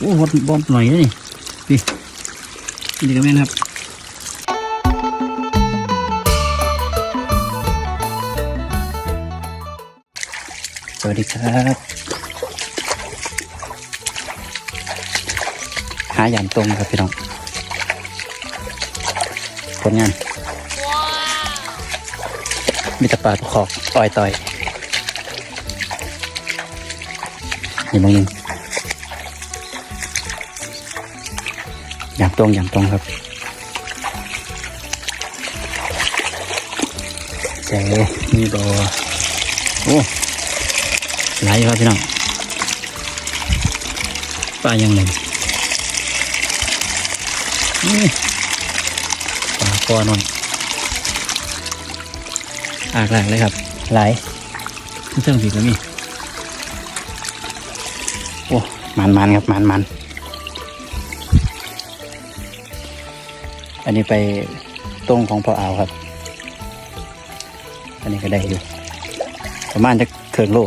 โอ้หดบอมหน่อยนะนี่นี่นี่ก็แม่นครับสวัสดีครับหายามตรงครับพี่น้องผลงานมีตะปาตะขอกต่อยต่อยนี่มองยิง อย่างตรงอย่างตรงครับเจ๊มีบอโอ้ไหลายครับพี่น้องปลายังไงนี่ปลาคอนอยอากหลากเลยครับ ไหลายเครื่องผีก็มีโอ้มันมันครับมันมัน อันนี้ไปตรงของพ่ออาวครับ อันนี้ก็ได้อยู่ประมาณจะเคิงโล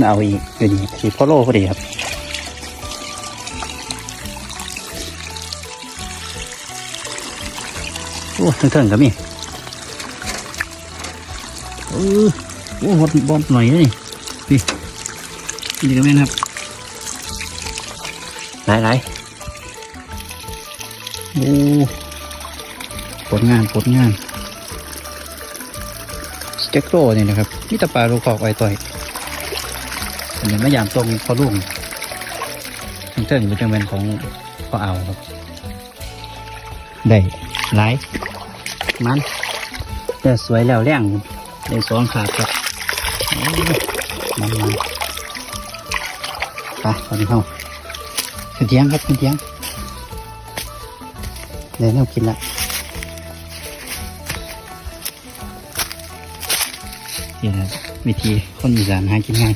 น่าเอาอีกอยู่นี่สี่อโลพอดีครับโอ้เทิงๆก็มีโอ้โอ้หดบอมหน่อยนี่นี่นี่ก็แม่นครับหลายหลาย โอ้ผลงานผลงานสเต็กโรนี่นะครับนี่ตะปลาลูกคอกไอต่อยอันนี้ไม่ยามตรงพอลุงทั้งเติ้งเป็นจังเป็นของพอเอาครับ ได้หลายมันแต่สวยแล้วแรงได้สองขาดครับโอ้ยมันมันไปตอนนี้เข้าขึ้นเทียงครับขึ้นเทียง เดี๋ยวเรากินละนี่นะวิธีคนอีสานหากินง่าย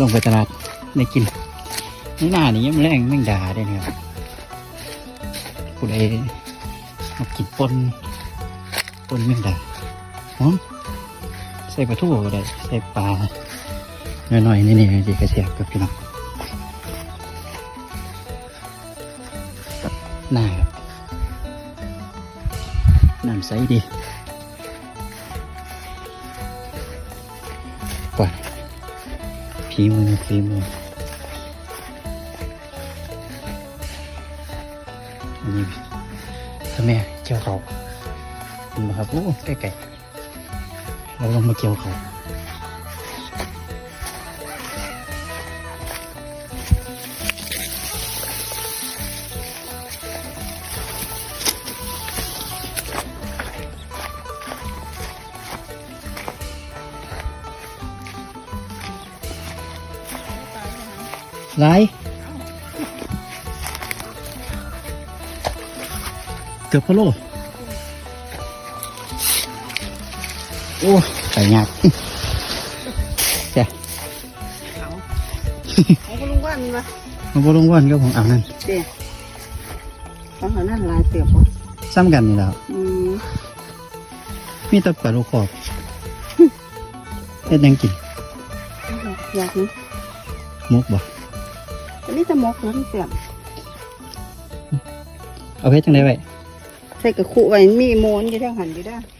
ลงไปตลาดได้กินในหน้านี่ยังแรงแม่งด่าได้เนี่ยครับผู้ใดมากินปนปนแม่งด่าหอมใส่ปลาทูก็ได้ใส่ปลาหน่อยๆนี่นี่ดีกระเทียมกับพี่น้อง หน้าครับน้ำใสดีก่อนฝีมือฝีมือนนี้ถ้าแม่เจ้าเขาเห็นไหมครับโอ้ใกล้ๆเราลองมาเกี่ยวเขา ไรเกือบพะโลโอ้ใส่ยากจ้ะเขาเขาก็รู้ว่ามันมามาบลงว่านก็ของอ่าวนั่นเด็เขาหานั่นลายเตียบวะซ้ำกันนี่แหล้วอืมมีแตะปลาลูกขอบเฮ็ดหยังกินอยากนี่มุกบ่ อันนี้จะมกแล้วเตียบเอาเพชรจังไดไว้ใส่กระคุไว้มีโมนอยู่ทางหันอยู่ได้อ